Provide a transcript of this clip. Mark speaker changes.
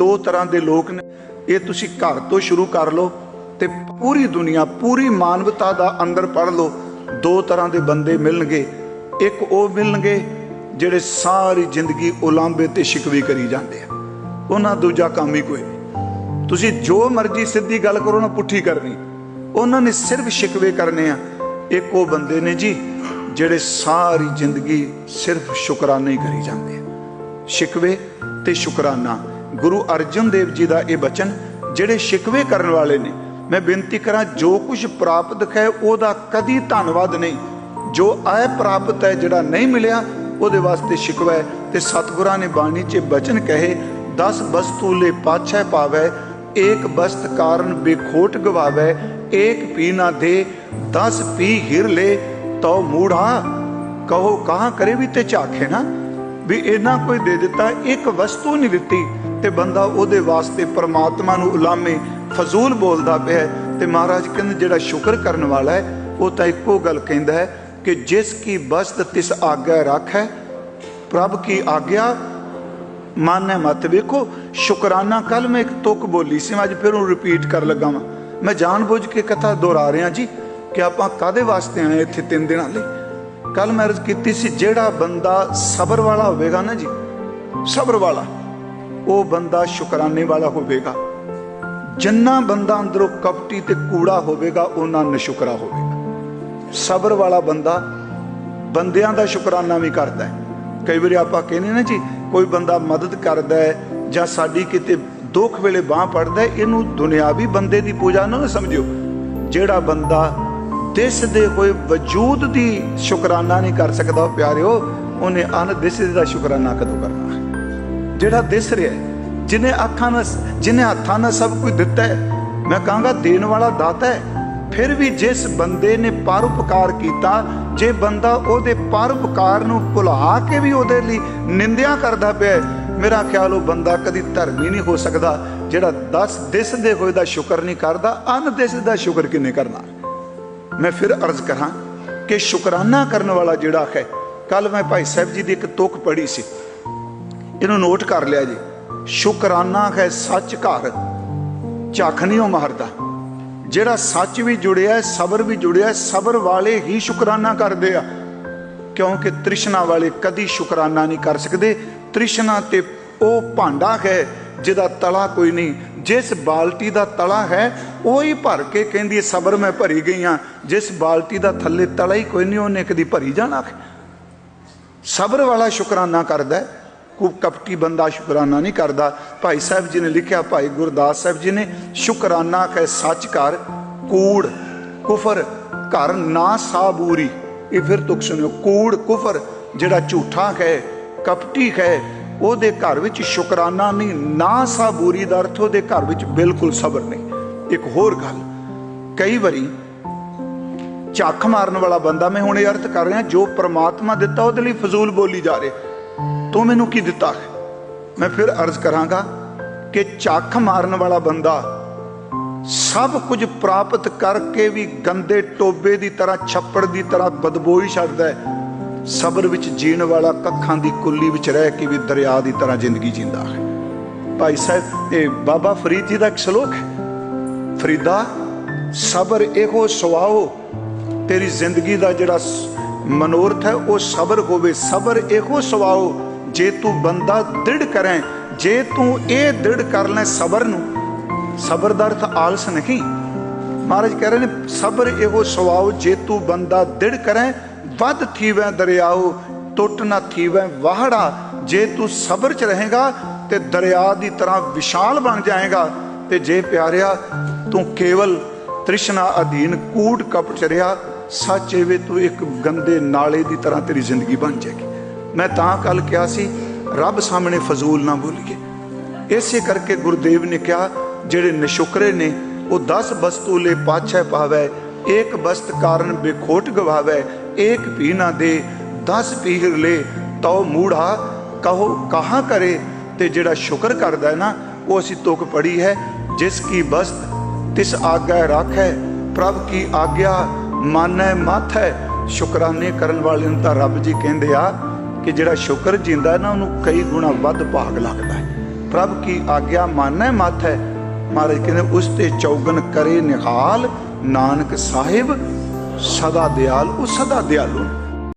Speaker 1: ਦੋ ਤਰ੍ਹਾਂ ਦੇ ਲੋਕ ਨੇ। ਇਹ ਤੁਸੀਂ ਘਰ ਤੋਂ ਸ਼ੁਰੂ ਕਰ ਲਓ ਤੇ ਪੂਰੀ ਦੁਨੀਆ, ਪੂਰੀ ਮਾਨਵਤਾ ਦਾ ਅੰਦਰ ਪੜ ਲਓ। ਦੋ ਤਰ੍ਹਾਂ ਦੇ ਬੰਦੇ ਮਿਲਣਗੇ। ਇੱਕ ਉਹ ਮਿਲਣਗੇ ਜਿਹੜੇ ਸਾਰੀ ਜ਼ਿੰਦਗੀ ਉਲਾਂਬੇ ਤੇ ਸ਼ਿਕਵੇ ਕਰੀ ਜਾਂਦੇ ਆ। ਉਹਨਾਂ ਦੂਜਾ ਕੰਮ ਹੀ ਕੋਈ ਨਹੀਂ। ਤੁਸੀਂ ਜੋ ਮਰਜ਼ੀ ਸਿੱਧੀ ਗੱਲ ਕਰੋ ਨਾ ਪੁੱਠੀ ਕਰਨੀ। ਉਹਨਾਂ ਨੇ ਸਿਰਫ ਸ਼ਿਕਵੇ ਕਰਨੇ ਆ। ਇੱਕ ਉਹ ਬੰਦੇ ਨੇ ਜੀ ਜਿਹੜੇ ਸਾਰੀ ਜ਼ਿੰਦਗੀ ਸਿਰਫ ਸ਼ੁਕਰਾਨਾ ਹੀ ਕਰੀ ਜਾਂਦੇ ਆ। ਸ਼ਿਕਵੇ ਤੇ ਸ਼ੁਕਰਾਨਾ। ਗੁਰੂ ਅਰਜਨ ਦੇਵ ਜੀ ਦਾ ਇਹ ਬਚਨ ਜਿਹੜੇ ਸ਼ਿਕਵੇ ਕਰਨ ਵਾਲੇ ਨੇ, ਮੈਂ ਬੇਨਤੀ ਕਰਾਂ ਜੋ ਕੁਝ ਪ੍ਰਾਪਤ ਹੈ ਉਹਦਾ ਕਦੀ ਧੰਨਵਾਦ ਨਹੀਂ। ਜੋ ਆਇ ਪ੍ਰਾਪਤ ਹੈ ਜਿਹੜਾ ਨਹੀਂ ਮਿਲਿਆ, ਉਹਦੇ ਵਾਸਤੇ ਸ਼ਿਕਵਾ ਹੈ। ਤੇ ਸਤਿਗੁਰਾਂ ਨੇ ਬਾਣੀ 'ਚ ਬਚਨ ਕਹੇ 10 ਵਸਤੂ ਪਾਛੈ ਪਾਵੈ, ਏਕ ਬਸਤ ਕਾਰਨ ਬੇਖੋਟ ਗਵਾਵੈ, ਏਕ ਪੀ ਨਾ ਦੇ 10 ਪੀ ਹਿਰ ਲੈ, ਤਉ ਮੂੜਾ। ਕਹੋ, ਕਹਾਂ ਕਰੇ ਵੀ ਤੇ ਝਾਖੇ ਨਾ? ਵੀ ਇਹਨਾਂ ਕੋਈ ਦੇ ਦਿੱਤਾ, ਇੱਕ ਵਸਤੂ ਨਹੀਂ ਦਿੱਤੀ। ਤੇ ਬੰਦਾ ਉਹਦੇ ਵਾਸਤੇ ਪਰਮਾਤਮਾ ਨੂੰ ਉਲਾਮੇ ਫਜ਼ੂਲ ਬੋਲਦਾ ਪਿਆ ਹੈ ਤੇ ਮਹਾਰਾਜ ਕਹਿੰਦੇ ਜਿਹੜਾ ਸ਼ੁਕਰ ਕਰਨ ਵਾਲਾ ਹੈ, ਉਹ ਤਾਂ ਇੱਕੋ ਗੱਲ ਕਹਿੰਦਾ ਹੈ ਕਿ ਜਿਸ ਕੀ ਬਸਤ ਤਿਸ ਆਗਿਆ ਰੱਖ ਹੈ ਪ੍ਰਭ ਕੀ ਆਗਿਆ ਮਾਨੈ ਮਤ ਵੇਖੋ, ਸ਼ੁਕਰਾਨਾ ਕੱਲ ਮੈਂ ਇੱਕ ਤੁਕ ਬੋਲੀ ਸੀ, ਮੈਂ ਅੱਜ ਫਿਰ ਉਹ ਰਿਪੀਟ ਕਰ ਲੱਗਾ ਵਾਂ। ਮੈਂ ਜਾਣਬੁੱਝ ਕੇ ਕਥਾ ਦੁਹਰਾ ਰਿਹਾ ਜੀ ਕਿ ਆਪਾਂ ਕਾਦੇ ਵਾਸਤੇ ਆਏ ਇੱਥੇ ਤਿੰਨ ਦਿਨਾਂ ਲਈ? ਕੱਲ ਮੈਂ ਅਰਜ਼ ਕੀਤੀ ਸੀ, ਜਿਹੜਾ ਬੰਦਾ ਸਬਰ ਵਾਲਾ ਹੋਵੇਗਾ ਨਾ ਜੀ, ਸਬਰ ਵਾਲਾ ਉਹ ਬੰਦਾ ਸ਼ੁਕਰਾਨੇ ਵਾਲਾ ਹੋਵੇਗਾ। ਜਿੰਨਾ ਬੰਦਾ ਅੰਦਰੋਂ ਕਪਟੀ ਤੇ ਕੂੜਾ ਹੋਵੇਗਾ ਉਹਨਾਂ ਨਸ਼ੁਕਰਾ ਹੋਵੇਗਾ। ਸਬਰ ਵਾਲਾ ਬੰਦਾ ਬੰਦਿਆਂ ਦਾ ਸ਼ੁਕਰਾਨਾ ਵੀ ਕਰਦਾ ਹੈ। ਕਈ ਵਾਰੀ ਆਪਾਂ ਕਹਿੰਦੇ ਨਾ ਜੀ, ਕੋਈ ਬੰਦਾ ਮਦਦ ਕਰਦਾ ਹੈ ਜਾਂ ਸਾਡੀ ਕਿਤੇ ਦੁੱਖ ਵੇਲੇ ਬਾਹ ਪੜਦਾ ਇਹਨੂੰ ਦੁਨਿਆਵੀ ਬੰਦੇ ਦੀ ਪੂਜਾ ਨਾ ਸਮਝਿਓ। ਜਿਹੜਾ ਬੰਦਾ ਦਿਸ ਦੇ ਹੋਏ ਵਜੂਦ ਦੀ ਸ਼ੁਕਰਾਨਾ ਨਹੀਂ ਕਰ ਸਕਦਾ, ਉਹ ਪਿਆਰਿਓ, ਉਹਨੇ ਅਨ ਦਿਸ ਦਾ ਸ਼ੁਕਰਾਨਾ ਕਦੋਂ ਕਰਨਾ ਹੈ? ਜਿਹੜਾ ਦਿਸ ਰਿਹਾ ਹੈ, ਜਿਨੇ ਅੱਖਾਂ ਨਾਲ ਜਿਨੇ ਹੱਥਾਂ ਨਾਲ ਸਭ ਕੁਝ ਦਿੱਤਾ ਹੈ, ਮੈਂ ਕਹਾਂਗਾ ਦੇਣ ਵਾਲਾ ਦਾਤਾ ਹੈ। ਫਿਰ ਵੀ ਜਿਸ ਬੰਦੇ ਨੇ ਪਰਉਪਕਾਰ ਕੀਤਾ, ਜੇ ਬੰਦਾ ਉਹਦੇ ਪਰਉਪਕਾਰ ਨੂੰ ਭੁਲਾ ਕੇ ਵੀ ਉਹਦੇ ਲਈ ਨਿੰਦਿਆ ਕਰਦਾ ਪਿਆ ਮੇਰਾ ਖਿਆਲ ਉਹ ਬੰਦਾ ਕਦੀ ਧਰਮੀ ਨਹੀਂ ਹੋ ਸਕਦਾ, ਜਿਹੜਾ 10 ਦਿਸਦੇ ਹੋਏ ਦਾ ਸ਼ੁਕਰ ਨਹੀਂ ਕਰਦਾ, ਅਨ ਦਿਸ ਦਾ ਸ਼ੁਕਰ ਕਿੰਨੇ ਕਰਨਾ? ਮੈਂ ਫਿਰ ਅਰਜ਼ ਕਰਾਂ ਕਿ ਸ਼ੁਕਰਾਨਾ ਕਰਨ ਵਾਲਾ ਜਿਹੜਾ ਹੈ ਕੱਲ ਮੈਂ ਭਾਈ ਸਾਹਿਬ ਜੀ ਦੀ ਇੱਕ ਤੁਕ ਪੜ੍ਹੀ ਸੀ। ਇਹਨੂੰ ਨੋਟ ਕਰ ਲਿਆ ਜੀ। ਸ਼ੁਕਰਾਨਾ ਹੈ ਸੱਚ ਘਰ। ਝੱਖ ਨਹੀਂ ਉਹ ਮਾਰਦਾ। ਜਿਹੜਾ ਸੱਚ ਵੀ ਜੁੜਿਆ ਹੈ ਸਬਰ ਵੀ ਜੁੜਿਆ ਹੈ ਸਬਰ ਵਾਲੇ ਹੀ ਸ਼ੁਕਰਾਨਾ ਕਰਦੇ ਆ। ਕਿਉਂਕਿ ਤ੍ਰਿਸ਼ਨਾ ਵਾਲੇ ਕਦੀ ਸ਼ੁਕਰਾਨਾ ਨਹੀਂ ਕਰ ਸਕਦੇ। ਤ੍ਰਿਸ਼ਨਾ ਤੇ ਉਹ ਭਾਂਡਾ ਹੈ ਜਿਹਦਾ ਤਲਾ ਕੋਈ ਨਹੀਂ। ਜਿਸ ਬਾਲਟੀ ਦਾ ਤਲਾ ਹੈ ਉਹ ਹੀ ਭਰ ਕੇ ਕਹਿੰਦੀ ਹੈ, ਸਬਰ ਮੈਂ ਭਰੀ ਗਈ ਹਾਂ ਜਿਸ ਬਾਲਟੀ ਦਾ ਥੱਲੇ ਤਲਾ ਹੀ ਕੋਈ ਨਹੀਂ ਉਹਨੇ ਕਦੀ ਭਰੀ ਜਾਣਾ ਸਬਰ ਵਾਲਾ ਸ਼ੁਕਰਾਨਾ ਕਰਦਾ ਹੈ। ਕੋ ਕਪਟੀ ਬੰਦਾ, ਸ਼ੁਕਰਾਨਾ ਨਹੀਂ ਕਰਦਾ। ਭਾਈ ਸਾਹਿਬ ਜੀ ਨੇ ਲਿਖਿਆ, ਭਾਈ ਗੁਰਦਾਸ ਸਾਹਿਬ ਜੀ ਨੇ, ਸ਼ੁਕਰਾਨਾ ਕਹੇ ਸੱਚ ਕਰ ਕੂੜ, ਕੁਫਰ ਘਰ ਨਾ ਸਾਬੂਰੀ। ਇਹ ਫਿਰ ਤੁਕ ਸੁਣਿਓ, ਕੂੜ, ਕੁਫਰ ਜਿਹੜਾ ਝੂਠਾ ਹੈ ਕਪਟੀ ਹੈ ਉਹਦੇ ਘਰ ਵਿੱਚ ਸ਼ੁਕਰਾਨਾ ਨਹੀਂ, ਨਾ ਸਾਬੂਰੀ ਦਾ ਅਰਥ ਉਹਦੇ ਘਰ ਵਿੱਚ ਬਿਲਕੁਲ ਸਬਰ ਨਹੀਂ। ਇੱਕ ਹੋਰ ਗੱਲ, ਕਈ ਵਾਰੀ ਝੱਖ ਮਾਰਨ ਵਾਲਾ ਬੰਦਾ, ਮੈਂ ਹੁਣ ਇਹ ਅਰਥ ਕਰ ਰਿਹਾ, ਜੋ ਪ੍ਰਮਾਤਮਾ ਦਿੱਤਾ, ਉਹਦੇ ਲਈ ਫਜ਼ੂਲ ਬੋਲੀ ਜਾ ਰਿਹਾ। ਤੂੰ ਮੈਨੂੰ ਕੀ ਦਿੱਤਾ? ਮੈਂ ਫਿਰ ਅਰਜ਼ ਕਰਾਂਗਾ ਕਿ ਚੱਖ ਮਾਰਨ ਵਾਲਾ ਬੰਦਾ ਸਭ ਕੁਝ ਪ੍ਰਾਪਤ ਕਰਕੇ ਵੀ ਗੰਦੇ ਟੋਬੇ ਦੀ ਤਰ੍ਹਾਂ, ਛੱਪੜ ਦੀ ਤਰ੍ਹਾਂ ਬਦਬੂ ਹੀ ਛੱਡਦਾ ਹੈ। ਸਬਰ ਵਿੱਚ ਜੀਣ ਵਾਲਾ ਕੱਖਾਂ ਦੀ ਕੁੱਲੀ ਵਿੱਚ ਰਹਿ ਕੇ ਵੀ ਦਰਿਆ ਦੀ ਤਰ੍ਹਾਂ ਜ਼ਿੰਦਗੀ ਜਿੰਦਾ ਹੈ। ਭਾਈ ਸਾਹਿਬ, ਇਹ ਬਾਬਾ ਫਰੀਦ ਜੀ ਦਾ ਇੱਕ ਸ਼ਲੋਕ ਹੈ। ਫਰੀਦਾ, ਸਬਰ ਇਹੋ ਸੁਆਓ, ਤੇਰੀ ਜ਼ਿੰਦਗੀ ਦਾ ਜਿਹੜਾ ਮਨੋਰਥ ਹੈ, ਉਹ ਸਬਰ ਹੋਵੇ। ਸਬਰ ਇਹੋ ਸੁਆਓ ਜੇ ਤੂੰ ਬੰਦਾ ਦ੍ਰਿੜ ਕਰੈ, ਜੇ ਤੂੰ ਇਹ ਦ੍ਰਿੜ ਕਰ ਲੈ ਸਬਰ ਨੂੰ, ਸਬਰ ਦਾ ਅਰਥ ਆਲਸ ਨਹੀਂ। ਮਹਾਰਾਜ ਕਹਿ ਰਹੇ ਨੇ, ਸਬਰ ਇਹੋ ਸੁਆਓ ਜੇ ਤੂੰ ਬੰਦਾ ਦ੍ਰਿੜ ਕਰੈ, ਵੱਧ ਥੀਵੈ ਦਰਿਆਓ, ਟੁੱਟ ਨਾ ਥੀਵੈ ਵਾਹੜਾ। ਜੇ ਤੂੰ ਸਬਰ ਚ ਰਹੇਗਾ, ਤੇ ਦਰਿਆ ਦੀ ਤਰ੍ਹਾਂ ਵਿਸ਼ਾਲ ਬਣ ਜਾਏਗਾ। ਤੇ ਜੇ ਪਿਆਰਿਆ, ਤੂੰ ਕੇਵਲ ਤ੍ਰਿਸ਼ਨਾ ਅਧੀਨ ਕੂਟ ਕਪਟ ਚ ਰਿਹਾ ਸੱਚ ਵੇ ਤੂੰ ਇੱਕ ਗੰਦੇ ਨਾਲੇ ਦੀ ਤਰ੍ਹਾਂ ਤੇਰੀ ਜ਼ਿੰਦਗੀ ਬਣ ਜਾਏਗੀ। ਮੈਂ ਤਾਂ ਕੱਲ ਕਿਹਾ ਸੀ, ਰੱਬ ਸਾਹਮਣੇ ਫਜ਼ੂਲ ਨਾ ਬੋਲੀਏ ਇਸੇ ਕਰਕੇ ਗੁਰਦੇਵ ਨੇ ਕਿਹਾ, ਜਿਹੜੇ ਨਿਸ਼ੁਕਰੇ ਨੇ, ਉਹ 10 ਵਸਤੂ ਲੈ ਪਾਛੈ ਪਾਵੈ, ਏਕ ਬਸਤ ਕਾਰਨ ਬੇਖੋਟ ਗਵਾਵੈ, ਏਕ ਪੀ ਨਾ ਦੇ 10 ਪੀਹਰ ਲੈ, ਤਉ ਮੂੜਾ, ਕਹੋ ਕਹਾਂ ਕਰੇ, ਤੇ ਜਿਹੜਾ ਸ਼ੁਕਰ ਕਰਦਾ ਹੈ ਨਾ, ਉਹ ਅਸੀਂ ਤੁਕ ਪੜੀ ਹੈ, ਜਿਸ ਕੀ ਬਸਤ ਤਿਸ ਆਗਿਆ ਰੱਖੈ, ਪ੍ਰਭ ਕੀ ਆਗਿਆ ਮਨ ਹੈ ਮੱਥ ਹੈ, ਸ਼ੁਕਰਾਨੇ ਕਰਨ ਵਾਲੇ ਨੂੰ ਤਾਂ ਰੱਬ ਜੀ ਕਹਿੰਦੇ ਆ ਕਿ ਜਿਹੜਾ ਸ਼ੁਕਰ ਜਿੰਦਾ ਨਾ, ਉਹਨੂੰ ਕਈ ਗੁਣਾ ਵੱਧ ਭਾਗ ਲੱਗਦਾ ਹੈ। ਪ੍ਰਭ ਕੀ ਆਗਿਆ, ਮਨ ਹੈ ਮੱਥ ਹੈ? ਮਹਾਰਾਜ ਕਹਿੰਦੇ, ਉਸ ਤੇ ਚੌਗਨ ਕਰੇ ਨਿਹਾਲ, ਨਾਨਕ ਸਾਹਿਬ, ਸਦਾ ਦਿਆਲ, ਉਹ ਸਦਾ ਦਿਆਲੂ